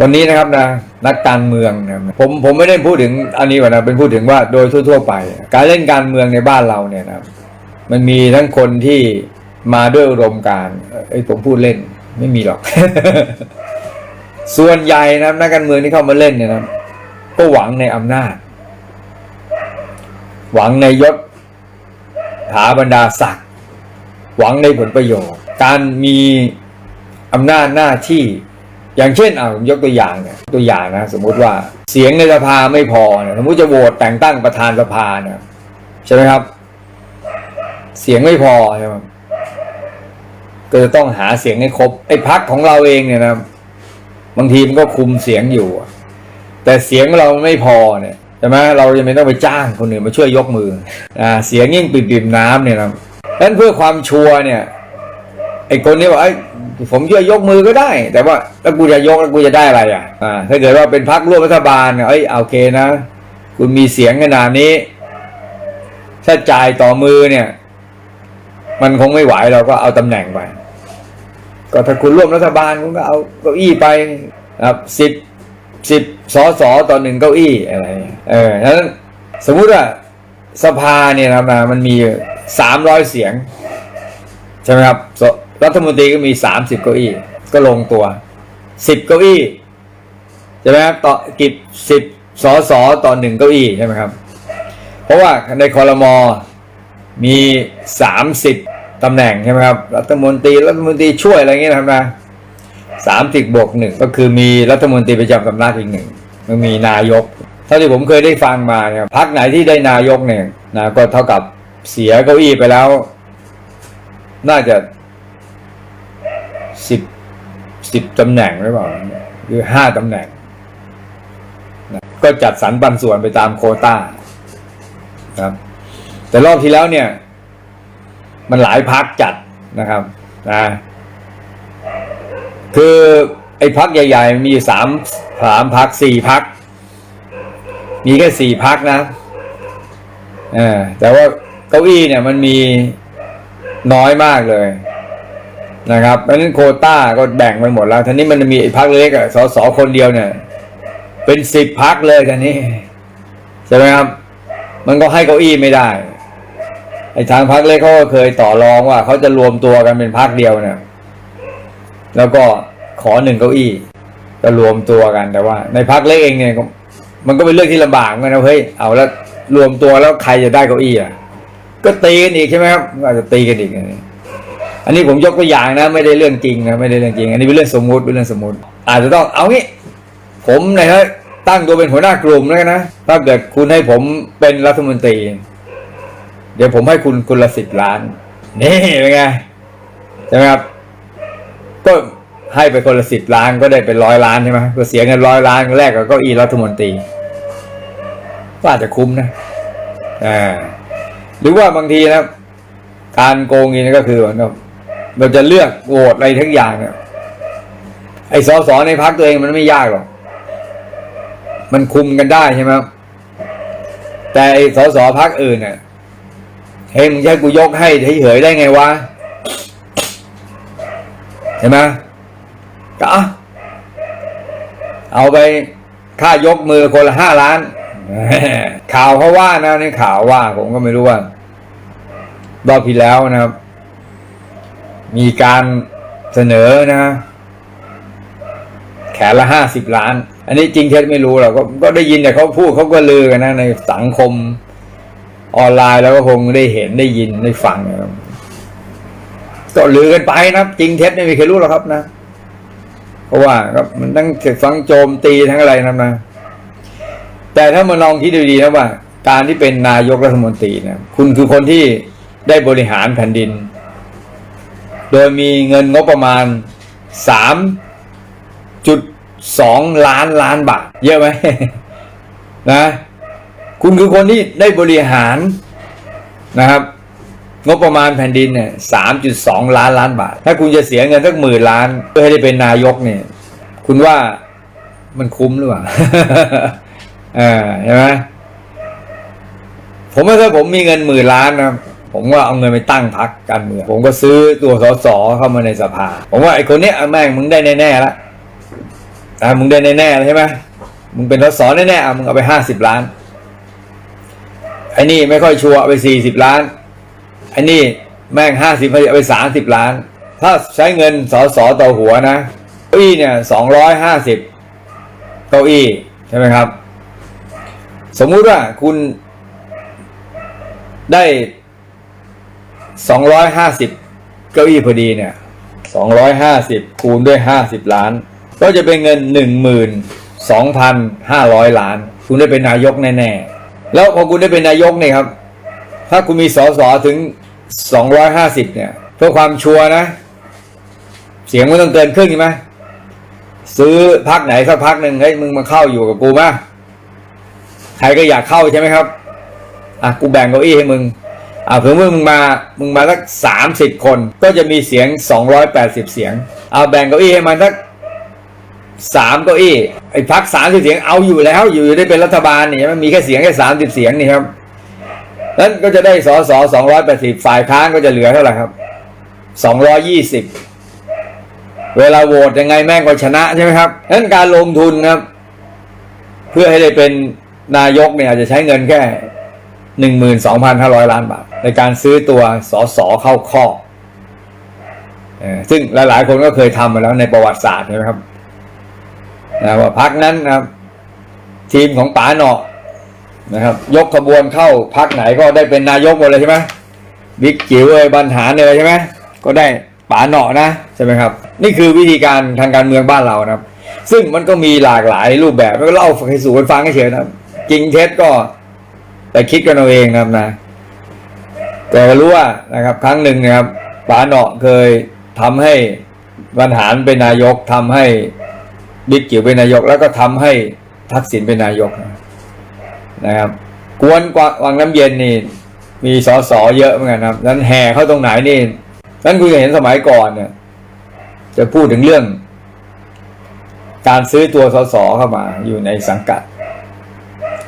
วันนี้นะครับนะนักการเมืองนะผมผมไม่ได้พูดถึงอันนี้ก่อนนะเป็นพูดถึงว่าโดยทั่ว ๆ ไป การเล่นการเมืองในบ้านเราเนี่ยนะมันมีทั้งคนที่มาด้วยอุดมการณ์เอ้ผมพูดเล่นไม่มีหรอก ส่วนใหญ่นะนักการเมืองที่เข้ามาเล่นเนี่ยนะก็หวังในอำนาจ หวังในยศถาบรรดาศักดิ์หวังในผลประโยชน์ การมีอำนาจหน้าที่ อย่างเช่นเอาผมยกตัวอย่างเนี่ยตัวอย่างนะ สมมุติว่าเสียงในสภาไม่พอเนี่ยสมมติจะโหวตแต่งตั้งประธานสภาเนี่ยใช่ไหมครับ เสียงไม่พอใช่ไหมก็จะต้องหาเสียงให้ครบไอ้พักของเราเองเนี่ยนะบางทีมันก็คุมเสียงอยู่ แต่เสียงเราไม่พอเนี่ยใช่ไหมเราจะไม่ต้องไปจ้างคนอื่นมาช่วยยกมืออ่าเสียงยิ่งปิ่มๆน้ำเนี่ยนะดังนั้นเพื่อความชัวร์เนี่ยไอ้คนนี้บอกไอ้ ผมช่วยกมือก็ได้ แต่ว่าแล้วกูจะยกแล้วกูจะได้อะไรอะอ่าถ้าเกิดว่าเป็นพรรคร่วมรัฐบาลเนี่ยเอ้ยโอเคนะคุณมีเสียงขนาดนี้ ถ้าจ่ายต่อมือเนี่ย มันคงไม่ไหวเราก็เอาตำแหน่งไป ก็ถ้าคุณร่วมรัฐบาลคุณก็เอาเก้าอี้ไปครับสิบสิบสอสอต่อหนึ่งเก้าอี้อะไร เออฉะนั้นสมมุติว่าสภาเนี่ยนะมันมีสามร้อยเสียง ใช่ไหมครับ รัฐมนตรีก็มีสามสิบเก้าอี้ก็ลงตัวสิบเก้าอี้ใช่ไหมครับต่อกิบสิบสอสอต่อหนึ่งเก้าอี้ใช่ไหมครับ เพราะว่าในคอรมอมีสามสิบตำแหน่งใช่ไหมครับรัฐมนตรีรัฐมนตรีช่วยอะไรเงี้ยนะครับนะสามสิบบวกหนึ่งก็คือมีรัฐมนตรีประจำสำนักอีกหนึ่งมันมีนายก เท่าที่ผมเคยได้ฟังมาเนี่ยพักไหนที่ได้นายกเนี่ยนะก็เท่ากับเสียเก้าอี้ไปแล้ว น่าจะ สิบสิบตำแหน่งหรือเปล่าหรือห้าตำแหน่งนะก็จัดสรรปันส่วนไปตามโคต้านะครับ แต่รอบที่แล้วเนี่ย มันหลายพักจัดนะครับนะคือไอ้พักใหญ่ ๆ มีสามสามพักสี่พัก มีแค่สี่พักนะเออแต่ว่าเก้าอี้เนี่ยมันมีน้อยมากเลย นะครับเพราะฉะนั้นโคต้าก็แบ่งไปหมดแล้วทีนี้มันมีพักเล็กอะสสคนเดียวเนี่ย เป็นสิบพักเลยทีนี้ใช่ไหมครับ มันก็ให้เก้าอี้ไม่ได้ไอ้ทางพักเล็กเขาก็เคยต่อรองว่าเขาจะรวมตัวกันเป็นพักเดียวเนี่ยแล้วก็ขอหนึ่งเก้าอี้จะรวมตัวกันแต่ว่า ในพักเล็กเองเนี่ยมันก็เป็นเรื่องที่ลำบากเหมือนกันนะเฮ้ยเอาแล้วรวมตัวแล้วใครจะได้เก้าอี้อะก็ตีกันอีกใช่ไหมครับก็อาจจะตีกันอีกอันนี้ อันนี้ผมยกตัวอย่างนะ ไม่ได้เรื่องจริงนะไม่ได้เรื่องจริง อันนี้เป็นเรื่องสมมุติเป็นเรื่องสมมุติ อาจจะต้องเอางี้ ผมเนยฮะตั้งตัวเป็นหัวหน้ากลุ่มแล้วกันนะถ้าเกิดคุณให้ผมเป็นรัฐมนตรี เดี๋ยวผมให้คุณคุณละสิบล้าน นี่เป็นไงใช่ไหมครับก็ให้ไปคนละสิบล้านก็ได้เป็นร้อยล้านใช่ไหมก็เสียเงินร้อยล้านแรกกับเก้าอี้รัฐมนตรีก็อาจจะคุ้มนะอ่าหรือว่าบางทีนะ การโกงนี่ก็คือว่า เราจะเลือกโหวตอะไรทั้งอย่างเนี่ยไอ้สสในพักตัวเองมันไม่ยากหรอก มันคุมกันได้ใช่ไหมแต่ไอ้สสพักอื่นเนี่ยเฮ้ยมึงให้กูยกให้เฉยๆได้ไงวะเห็นไหมก็เอาไปค่ายกมือคนละห้าล้าน ข่าวเขาว่านะในข่าวว่า ผมก็ไม่รู้ว่า รอบที่แล้วนะครับ มีการเสนอนะ แขนละห้าสิบล้าน อันนี้จริงเท็จไม่รู้หรอกก็ก็ได้ยินแต่เขาพูดเขาก็ลือกันนะ ในสังคมออนไลน์แล้วก็คงได้เห็นได้ยินได้ฟังก็ลือกันไปนะจริงเท็จไม่มีใครรู้หรอกครับนะ เพราะว่าครับมันทั้งฟังโจมตีทั้งอะไรนะนะ แต่ถ้ามาลองคิดดูดีนะว่า การที่เป็นนายกรัฐมนตรีนี่ยคุณคือคนที่ได้บริหารแผ่นดิน โดยมีเงินงบประมาณสามจุดสองล้านล้านบาท เยอะไหมนะ คุณคือคนที่ได้บริหารนะครับ งบประมาณแผ่นดินเนี่ยสามจุดสองล้านล้านบาท ถ้าคุณจะเสียเงินสักหมื่นล้าน เพื่อให้ได้เป็นนายกเนี่ย คุณว่ามันคุ้มหรือเปล่าเออใช่ไหมผมว่าถ้าผมมีเงินหมื่นล้านนะ ผมว่าเอาเงินไปตั้งพักการเมืองผมก็ซื้อตัวสสเข้ามาในสภา ผมว่าไอ้คนเนี้ยแม่งมึงได้แน่ๆละอ่ามึงได้แน่ๆเลยใช่ไหมมึงเป็นสสแน่ๆอะมึงเอาไปห้าสิบล้านไอ้นี่ไม่ค่อยชัวร์ไปสี่สิบล้านไอ้นี่แม่งห้าสิบเอาไปสามสิบล้าน ถ้าใช้เงินสสต่อหัวนะเก้าอี้เนี่ยสองร้อยห้าสิบเก้าอี้ใช่ไหมครับ สมมุติว่าคุณได้ สองร้อยห้าสิบเก้าอี้พอดีเนี่ยสองร้อยห้าสิบคูณด้วยห้าสิบล้าน ก็จะเป็นเงินหนึ่งหมื่นสองพันห้าร้อยล้าน คุณได้เป็นนายกแน่ๆ แล้วพอคุณได้เป็นนายกเนี่ยครับ ถ้าคุณมีสอสอถึงสองร้อยห้าสิบเนี่ย เพื่อความชัวร์นะ เสียงไม่ต้องเกินครึ่งใช่ไหมซื้อพักไหนสักพักหนึ่งเฮ้ยมึงมาเข้าอยู่กับกูมาใครก็อยากเข้าใช่ไหมครับอะกูแบ่งเก้าอี้ให้มึง อ่าเผื่อมึงมา มึงมาสักสามสิบคน ก็จะมีเสียงสองร้อยแปดสิบเสียง เอาแบ่งเก้าอี้ให้มันสักสามเก้าอี้ ไอ้พักสามสิบเสียงเอาอยู่แล้ว อยู่ได้เป็นรัฐบาลเนี่ยมันมีแค่เสียงแค่สามสิบเสียงนี่ครับนั้นก็จะได้สอสอสองร้อยแปดสิบฝ่ายค้านก็จะเหลือเท่าไหร่ครับสองร้อยี่สิบเวลาโหวตยังไงแม่งก็ชนะใช่ไหมครับนั้นการลงทุนครับ เพื่อให้ได้เป็นนายกเนี่ยอาจจะใช้เงินแค่ หนึ่งหมื่นสองพันห้าร้อยล้านบาท ในการซื้อตัวสอสอเข้าข้อซึ่งหลายๆ คนก็เคยทำมาแล้วในประวัติศาสตร์ใช่ไหมครับนะว่าพักนั้นนะครับ ทีมของป๋าเนาะนะครับ ยกขบวนเข้าพักไหนก็ได้เป็นนายกหมดเลยใช่ไหมบิ๊กจิ๋วเอ้ยบรรหารเลยใช่ไหมก็ได้ป๋าเนาะนะใช่ไหมครับ นี่คือวิธีการทางการเมืองบ้านเรานะครับ ซึ่งมันก็มีหลากหลายรูปแบบแล้วก็เล่าให้สู่กันฟังเฉยๆนะจริงเท็จก็ แต่คิดกันเอาเองนะครับนะ แต่รู้ว่านะครับ ครั้งหนึ่งนะครับป๋าเนาะเคยทำให้บรรหารเป็นนายกทำให้บิ๊กจิ๋วเป็นนายก แล้วก็ทำให้ทักษิณเป็นนายกนะครับ กวนกวาวังน้ำเย็นนี่มีสอสอเยอะเหมือนกันครับนั้นแห่เข้าตรงไหนนี่นั้นคุณจะเห็นสมัยก่อนเนี่ย จะพูดถึงเรื่อง การซื้อตัวสอสอเข้ามาอยู่ในสังกัด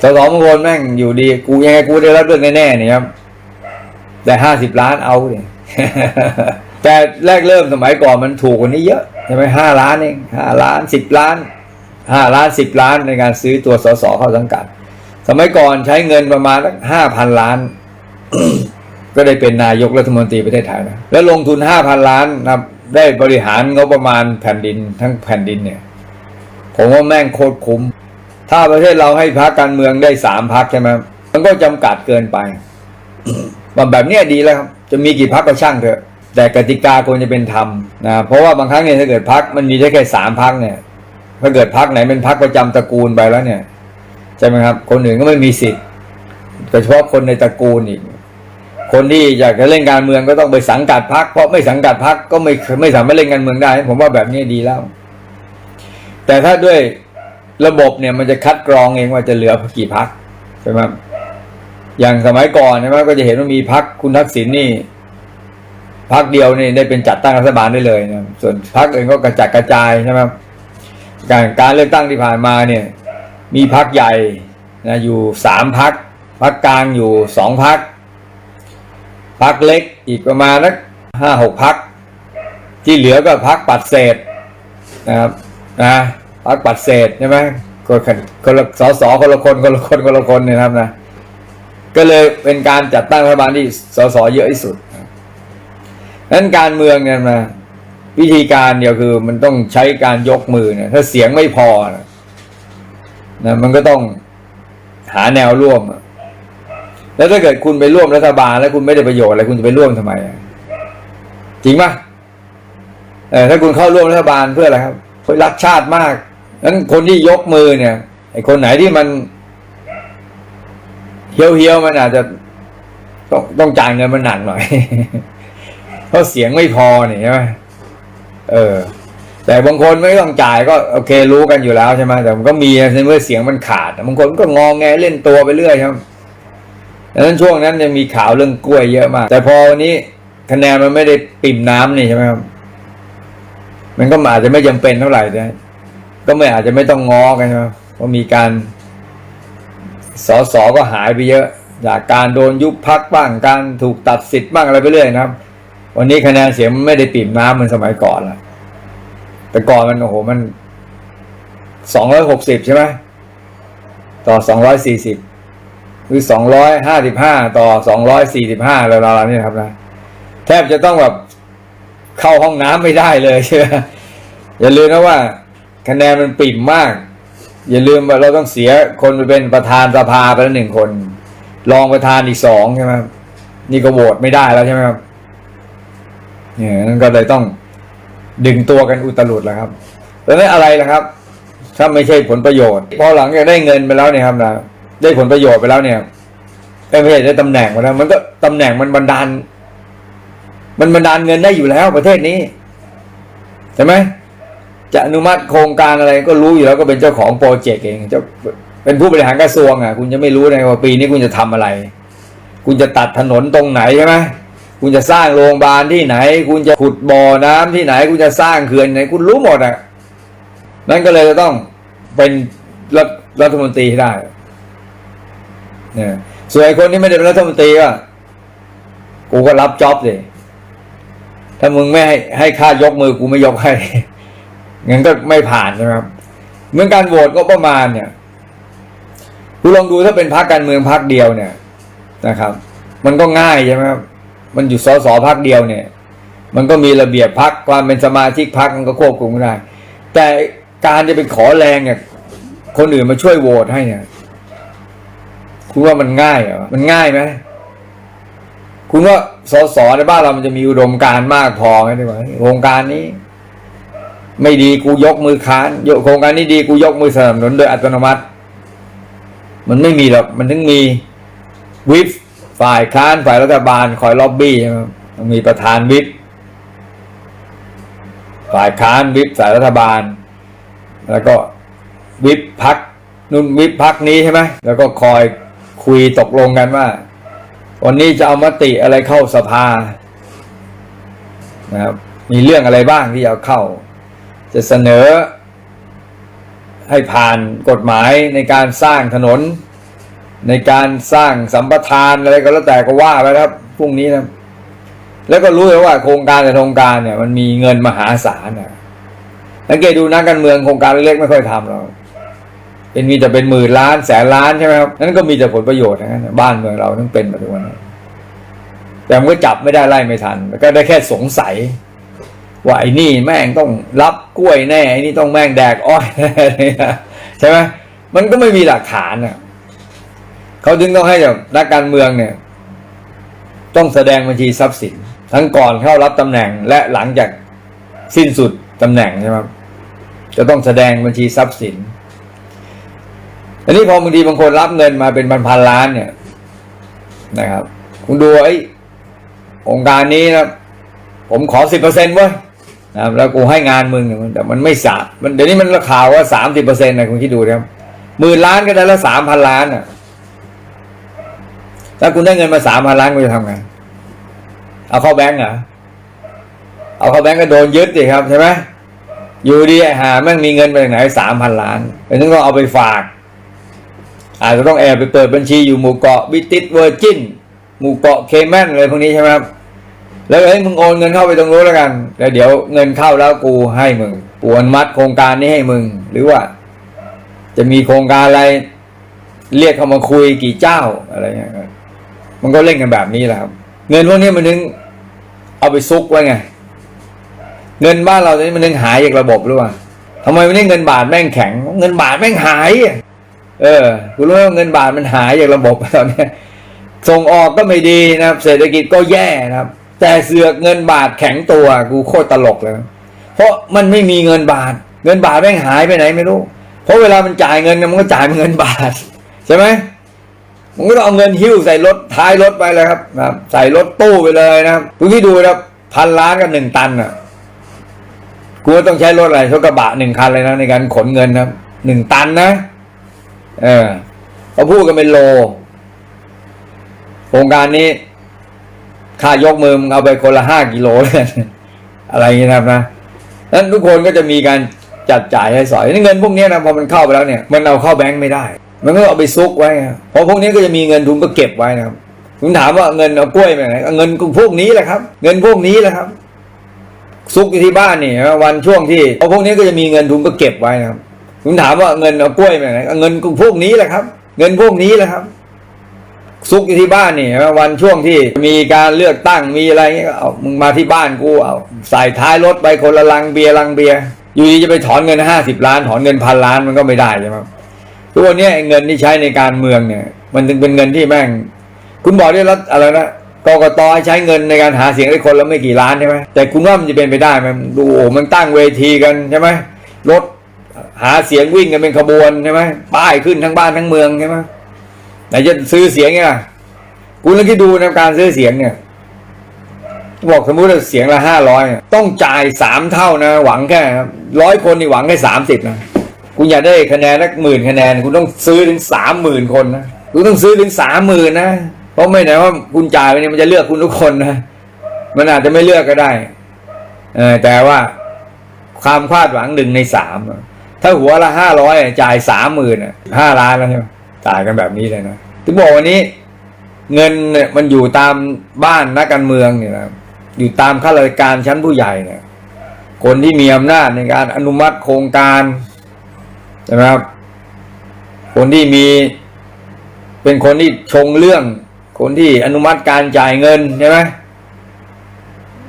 สสบางคนแม่งอยู่ดี กูยังไงกูได้รับเรื่องแน่ๆเนี่ยครับ แต่ห้าสิบล้านเอาเนี่ยแต่แรกเริ่มสมัยก่อนมันถูกกว่านี้เยอะใช่ไหมห้าล้านเองห้าล้านสิบล้านห้าล้านสิบล้านในการซื้อตัวสสเข้าสังกัด สมัยก่อนใช้เงินประมาณห้าพันล้าน ก็ได้เป็นนายกรัฐมนตรีประเทศไทยนะแล้วลงทุนห้าพันล้านนับได้บริหารงบประมาณแผ่นดินทั้งแผ่นดินเนี่ย ผมว่าแม่งโคตรคุ้ม ถ้าประเทศเราให้พรรคการเมืองได้สามพรรคใช่ไหมมันก็จำกัดเกินไปแบบแบบเนี้ยดีแล้วครับจะมีกี่พรรคก็ช่างเถอะ แต่กติกาควรจะเป็นธรรมนะเพราะว่าบางครั้งเนี่ยถ้าเกิดพรรคมันมีแค่แค่สามพรรคเนี่ยถ้าเกิดพรรคไหนเป็นพรรคประจำตระกูลไปแล้วเนี่ยใช่ไหมครับ คนอื่นก็ไม่มีสิทธิ์โดยเฉพาะคนในตระกูลอีกคนที่อยากจะเล่นการเมืองก็ต้องไปสังกัดพรรคเพราะไม่สังกัดพรรคก็ไม่ไม่สามารถเล่นการเมืองได้ ผมว่าแบบนี้ดีแล้ว แต่ถ้าด้วย ระบบเนี่ยมันจะคัดกรองเองว่าจะเหลือกี่พักใช่ไหมอย่างสมัยก่อนใช่ไหมก็จะเห็นว่ามีพักคุณทักษิณนี่พักเดียวนี่ได้เป็นจัดตั้งรัฐบาลได้เลยนะส่วนพักอื่นก็กระจัดกระจายใช่ไหมการการเลือกตั้งที่ผ่านมาเนี่ย มีพักใหญ่นะอยู่สามพักพักกลางอยู่สองพักพักเล็กอีกประมาณนักห้าหกพักที่เหลือก็พักปัดเศษนะครับนะ พักปัดเศษใช่ไหมคนคนละสอสอคนละคนคนละคนคนละคนเนี่ยนะครับนะ ก็เลยเป็นการจัดตั้งรัฐบาลที่สสเยอะที่สุดนั้นการเมืองเนี่ยนะวิธีการเดียวคือมันต้องใช้การยกมือเนี่ยถ้าเสียงไม่พอนะนะมันก็ต้องหาแนวร่วม แล้วถ้าเกิดคุณไปร่วมรัฐบาล แล้วคุณไม่ได้ประโยชน์อะไรคุณจะไปร่วมทำไม จริงปะเออถ้าคุณเข้าร่วมรัฐบาลเพื่ออะไรครับเพื่อรักชาติมาก นั้นคนที่ยกมือเนี่ยไอ้คนไหนที่มันเฮี้ยวเฮี้ยวๆมันอาจจะต้องต้องจ่ายเงินมันหนักหน่อยเพราะเสียงไม่พอเนี่ยใช่ไหมเออ แต่บางคนไม่ต้องจ่ายก็โอเครู้กันอยู่แล้วใช่ไหมแต่มันก็มีในเมื่อเสียงมันขาดบางคนก็งองแงเล่นตัวไปเรื่อยครับดังนั้นช่วงนั้นจะมีข่าวเรื่องกล้วยเยอะมาก แต่พอวันนี้คะแนนมันไม่ได้ปิ่มน้ำนี่ใช่ไหมครับมันก็อาจจะไม่จำเป็นเท่าไหร่นะ ก็ไม่อาจจะไม่ต้องง้อกันใช่ไหมเพราะมีการสอสอก็หายไปเยอะ จากการโดนยุบพักบ้างการถูกตัดสิทธิ์บ้างอะไรไปเรื่อยนะครับ วันนี้คะแนนเสียงมันไม่ได้ปิ่มน้ำเหมือนสมัยก่อนละแต่ก่อนมันโอ้โหมันสองร้อยหกสิบใช่ไหมต่อสองร้อยสี่สิบหรือสองร้อยห้าสิบห้าต่อสองร้อยสี่สิบห้าแล้วเราเนี่ยครับนะแทบจะต้องแบบเข้าห้องน้ำไม่ได้เลยใช่ไหมอย่าลืมนะว่า คะแนนมันปิ่มมาก อย่าลืมว่าเราต้องเสียคนไปเป็นประธานสภาไปแล้วหนึ่งคน รองประธานอีกสองใช่ไหมครับนี่ก็โหวตไม่ได้แล้วใช่ไหมครับเนี่ยนั่นก็เลยต้องดึงตัวกันอุตลุดแล้วครับแล้วนั่นอะไรล่ะครับ ถ้าไม่ใช่ผลประโยชน์ พอหลังจากได้เงินไปแล้วเนี่ยครับนะได้ผลประโยชน์ไปแล้วเนี่ยไม่ใช่ได้ตำแหน่งมาแล้ว มันก็ตำแหน่งมันบันดาล มันบันดาลเงินได้อยู่แล้วประเทศนี้ใช่ไหม จะอนุมัติโครงการอะไรก็รู้อยู่แล้วก็เป็นเจ้าของโปรเจกต์เองเจ้าเป็นผู้บริหารกระทรวงอะคุณจะไม่รู้เลยว่าปีนี้คุณจะทำอะไร คุณจะตัดถนนตรงไหนใช่ไหมคุณจะสร้างโรงพยาบาลที่ไหน คุณจะขุดบ่อน้ำที่ไหน คุณจะสร้างเขื่อนไหน คุณรู้หมดอะนั่นก็เลยจะต้องเป็นรัฐรัฐมนตรีให้ได้เนี่ยส่วนไอ้คนที่ไม่ได้เป็นรัฐมนตรีก็กูก็รับจ็อบสิถ้ามึงไม่ให้ให้ค่ายกมือกูไม่ยกให้ งั้นก็ไม่ผ่านใช่ไหมครับเมือการโหวตก็ประมาณเนี่ยคุณลองดูถ้าเป็นพรรคการเมืองพรรคเดียวเนี่ยนะครับ มันก็ง่ายใช่ไหมครับมันอยู่สสพรรคเดียวเนี่ย มันก็มีระเบียบพรรคความเป็นสมาชิกพรรคมันก็ควบคุมได้ แต่การจะไปขอแรงเนี่ยคนอื่นมาช่วยโหวตให้เนี่ยคุณว่ามันง่ายเหรอมันง่ายไหมคุณว่าสสในบ้านเรามันจะมีอุดมการมากพอไหมดีกว่าโครงการนี้ ไม่ดีกูยกมือค้านโครงการนี้ดีกูยกมือสนับสนุนโดยอัตโนมัติ มันไม่มีหรอกมันถึงมีวิปฝ่ายค้านฝ่ายรัฐบาลคอยล็อบบี้ใช่ไหมต้องมีประธานวิปฝ่ายค้านวิปฝ่ายรัฐบาล แล้วก็วิปพักนุ่นวิปพักนี้ใช่ไหมแล้วก็คอยคุยตกลงกันว่า วันนี้จะเอามติอะไรเข้าสภานะครับมีเรื่องอะไรบ้างที่จะเข้า จะเสนอให้ผ่านกฎหมายในการสร้างถนน ในการสร้างสัมปทานอะไรก็แล้วแต่ก็ว่าไปครับพรุ่งนี้นะแล้วก็รู้เลยว่าโครงการแต่โครงการเนี่ย มันมีเงินมหาศาลนะสังเกตดูนักการเมืองโครงการเล็กไม่ค่อยทำหรอกเป็นมีแต่เป็นหมื่นล้านแสนล้านใช่ไหมครับนั่นก็มีแต่ผลประโยชน์ทั้งนั้นนะบ้านเมืองเราต้องเป็นแบบนี้นแต่มันก็จับไม่ได้ไล่ไม่ทันก็ได้แค่สงสัย ว่าไอ้นี่แม่งต้องรับกล้วยแน่ไอ้นี่ต้องแม่งแดกอ้อยแน่ใช่ไหมมันก็ไม่มีหลักฐานอะเขาจึงต้องให้แบบนักการเมืองเนี่ย ต้องแสดงบัญชีทรัพย์สิน ทั้งก่อนเข้ารับตำแหน่งและหลังจากสิ้นสุดตำแหน่งใช่ไหมจะต้องแสดงบัญชีทรัพย์สินอันนี้พอบางทีบางคนรับเงินมาเป็นพันล้านเนี่ยนะครับ คุณดูไอ้องค์การนี้นะผมขอสิบเปอร์เซ็นต์เว้ย นะครับแล้วกูให้งานมึงแต่มันไม่สามันเดี๋ยวนี้มันราคาว่าสามสิบเปอร์เซ็นต์นะคุณคิดดูนะครับหมื่นล้านก็ได้ละสามพันล้านอะถ้าคุณได้เงินมาสามพันล้านคุณจะทำไงเอาเข้าแบงก์เหรอเอาเข้าแบงก์ก็โดนยึดสิครับใช่ไหมอยู่ดีหาแม่งมีเงินไปไหนสามพันล้านเป็นต้องเอาไปฝาก อาจจะต้องแอบไปเปิดบัญชีอยู่หมู่เกาะบิติสเวอร์จินหมู่เกาะเคแมนอะไรพวกนี้ใช่ไหมครับ แล้วเอ้ยมึงโอนเงินเข้าไปตรงนู้นแล้วกัน แล้วเดี๋ยวเงินเข้าแล้วกูให้มึงกูอนุมัดโครงการนี้ให้มึง หรือว่า จะมีโครงการอะไร เรียกเข้ามาคุยกี่เจ้าอะไรเงี้ยมันก็เล่นกันแบบนี้แหละครับ เงินพวกนี้มันนึงเอาไปซุกไว้ไง เงินบ้านเราตอนนี้มันนึงหายจากระบบหรือว่าทำไมวันนี้เงินบาทแม่งแข็ง เงินบาทแม่งหาย เออคุณรู้ไหมว่าเงินบาทมันหายจากระบบตอนนี้ส่งออกก็ไม่ดีนะครับ เศรษฐกิจก็แย่นะครับ แต่เสือกเงินบาทแข็งตัวกูโคตรตลกเลย เพราะมันไม่มีเงินบาท เงินบาทแม่งหายไปไหนไม่รู้ เพราะเวลามันจ่ายเงินมันก็จ่ายเป็นเงินบาทใช่ไหมมันก็ต้องเอาเงินหิ้วใส่รถท้ายรถไปเลยครับนะใส่รถตู้ไปเลยนะครับคุณที่ดูนะพันล้านกับหนึ่งตันอะกูว่าต้องใช้รถอะไรรถกระบะหนึ่งคันเลยนะในการขนเงินนะครับหนึ่งตันนะ เออเขาพูดกันเป็นโลโครงการนี้ ค่ายกมือมึงเอาไปคนละห้ากิโลเลยอะไรอย่างนี้นะครับนะนั้นทุกคนก็จะมีการจัดจ่ายให้สอยเงินพวกนี้นะพอมันเข้าไปแล้วเนี่ย มันเอาเข้าแบงค์ไม่ได้ มันก็เอาไปซุกไว้เพราะพวกนี้ก็จะมีเงินทุนก็เก็บไว้นะครับคุณถามว่าเงินเอากล้วยไปไหนเงินพวกนี้แหละครับ เงินพวกนี้แหละครับ ซุกอยู่ที่บ้านนี่วันช่วงที่เพราะพวกนี้ก็จะมีเงินทุนก็เก็บไว้นะครับคุณถามว่าเงินเอากล้วยไปไหนเงินพวกนี้แหละครับ เงินพวกนี้แหละครับ ซุกอยู่ที่บ้านนี่วันช่วงที่มีการเลือกตั้งมีอะไรเงี้ยก็เอามึงมาที่บ้านกูเอาใส่ท้ายรถไปคนละลังเบียร์ลังเบียร์อยู่ดีจะไปถอนเงินห้าสิบล้าน ถอนเงินพันล้านมันก็ไม่ได้ใช่ไหมทุกวันนี้เงินที่ใช้ในการเมืองเนี่ย มันถึงเป็นเงินที่แม่ง คุณบอกได้แล้วอะไรนะกกตให้ใช้เงินในการหาเสียงได้คนละไม่กี่ล้านใช่ไหมแต่คุณว่ามันจะเป็นไปได้ไหมดูโอ้มันตั้งเวทีกันใช่ไหมรถหาเสียงวิ่งกันเป็นขบวนใช่ไหมป้ายขึ้นทั้งบ้านทั้งเมืองใช่ไหม ไหนจะซื้อเสียงไงล่ะคุณลองคิดดูนะการซื้อเสียงเนี่ย บอกสมมุติว่าเสียงละห้าร้อยต้องจ่ายสามเท่านะ หวังแค่ร้อยคนนี่หวังแค่สามสิบนะ คุณอยากได้คะแนนสักหมื่นคะแนน คุณต้องซื้อถึงสามหมื่นคนนะคุณต้องซื้อถึงสามหมื่นนะเพราะไม่ไหนว่าคุณจ่ายไปเนี่ยมันจะเลือกคุณทุกคนนะมันอาจจะไม่เลือกก็ได้เออแต่ว่าความคาดหวังหนึ่งในสามถ้าหัวละห้าร้อยจ่ายสามหมื่นห้าล้านแล้วใช่ไหม จ่ายกันแบบนี้เลยนะถึงบอกวันนี้ เงินเนี่ยมันอยู่ตามบ้านนักการเมืองเนี่ยนะอยู่ตามข้าราชการชั้นผู้ใหญ่เนี่ย คนที่มีอำนาจในการอนุมัติโครงการใช่ไหมครับคนที่มี เป็นคนที่ชงเรื่อง คนที่อนุมัติการจ่ายเงินใช่ไหม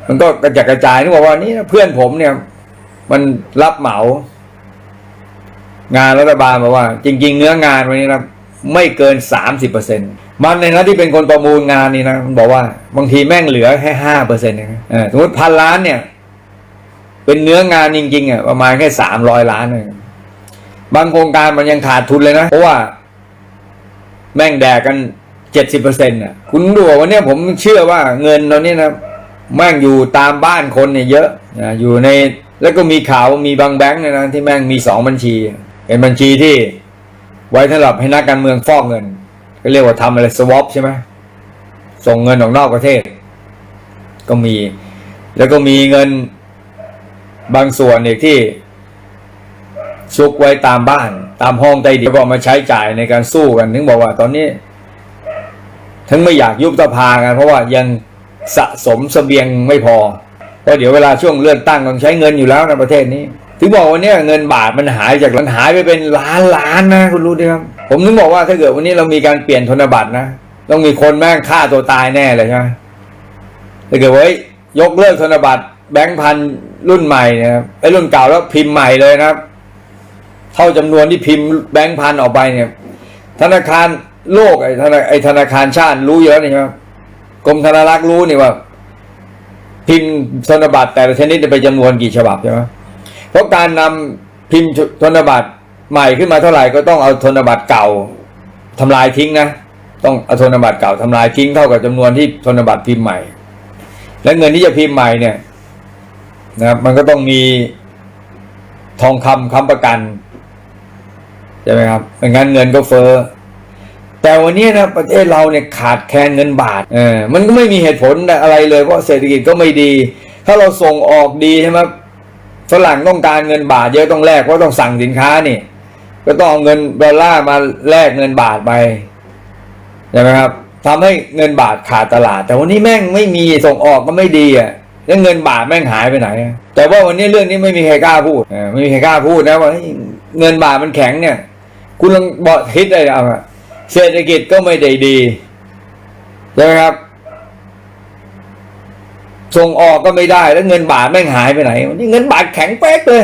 มันก็กระจัดกระจายนึกบอกว่านี่เพื่อนผมเนี่ย มันรับเหมา งานรัฐบาลบอกว่า จริง ๆ เนื้องานวันนี้นะ ไม่เกินสามสิบเปอร์เซ็นมันในนั้นที่เป็นคนประมูลงานนี่นะมันบอกว่า บางทีแม่งเหลือแค่ห้าเปอร์เซ็นต์นะสมมติพันล้านเนี่ย เป็นเนื้องานจริงๆอะประมาณแค่สามร้อยล้านเองบางโครงการมันยังขาดทุนเลยนะ เพราะว่า แม่งแดกกันเจ็ดสิบเปอร์เซ็นต์อะ คุณดูวันนี้ผมเชื่อว่าเงินเราเนี่ยนะแม่งอยู่ตามบ้านคนเนี่ยเยอะอยู่ในแล้วก็มีข่าวมีบางแบงค์เนี่ยนะที่แม่งมีสองบัญชีเป็นบัญชีที่ ไว้สำหรับให้นักการเมืองฟอกเงิน ก็เรียกว่าทำอะไรสวอปใช่ไหมส่งเงินออกนอกประเทศ ก็มี แล้วก็มีเงินบางส่วนอีกที่ซุกไว้ตามบ้าน ตามห้องใต้ดินก็มาใช้จ่ายในการสู้กัน ถึงบอกว่าตอนนี้ ทั้งไม่อยากยุบสภากัน เพราะว่ายังสะสมเสบียงไม่พอเพราะเดี๋ยวเวลาช่วงเลื่อกตั้งต้องใช้เงินอยู่แล้วในประเทศนี้ ถึงบอกวันนี้เงินบาทมันหายจากมันหายไปเป็นล้านล้านนะคุณรู้ไหมครับ ผมถึงบอกว่าถ้าเกิดวันนี้เรามีการเปลี่ยนธนบัตรนะต้องมีคนแม่งฆ่าตัวตายแน่เลยใช่ไหมถ้าเกิดว่ายกเลิกธนบัตรแบงค์พันรุ่นใหม่นี่ยครับไอ้รุ่นเก่าแล้วพิมพ์ใหม่เลยนะครับ เท่าจำนวนที่พิมพ์แบงค์พันออกไปเนี่ย ธนาคารโลกไอ้ธนาไอ้ธนาคารชาติรู้เยอะนี่ใช่ไหมกรมธนารักษ์รู้นี่ว่า พิมพ์ธนบัตรแต่ละชนิดไปจำนวนกี่ฉบับใช่ไหม เพราะการนำพิมพ์ธนบัตรใหม่ขึ้นมาเท่าไหร่ก็ต้องเอาธนบัตรเก่าทำลายทิ้งนะ ต้องเอาธนบัตรเก่าทำลายทิ้งเท่ากับจำนวนที่ธนบัตรพิมพ์ใหม่ และเงินที่จะพิมพ์ใหม่เนี่ยนะครับมันก็ต้องมีทองคำค้ำประกันใช่ไหมครับไม่งั้นเงินก็เฟ้อแต่วันนี้นะประเทศเราเนี่ยขาดแคลนเงินบาทเออมันก็ไม่มีเหตุผลอะไรเลยเพราะเศรษฐกิจก็ไม่ดี ถ้าเราส่งออกดีใช่ไหม ฝรั่งต้องการเงินบาทเยอะต้องแลกเพราะต้องสั่งสินค้านี่ ก็ต้องเอาเงินดอลลาร์มาแลกเงินบาทไปใช่ไหมครับทำให้เงินบาทขาดตลาด แต่วันนี้แม่งไม่มีส่งออกก็ไม่ดีอะแล้วเงินบาทแม่งหายไปไหน แต่ว่าวันนี้เรื่องนี้ไม่มีใครกล้าพูดไม่มีใครกล้าพูดนะว่าเงินบาทมันแข็งเนี่ย คุณลองบอกคิดเลยเอาเศรษฐกิจก็ไม่ได้ดีใช่ไหมครับ ส่งออกก็ไม่ได้แล้วเงินบาทแม่งหายไปไหนวันนี้เงินบาทแข็งเป๊กเลย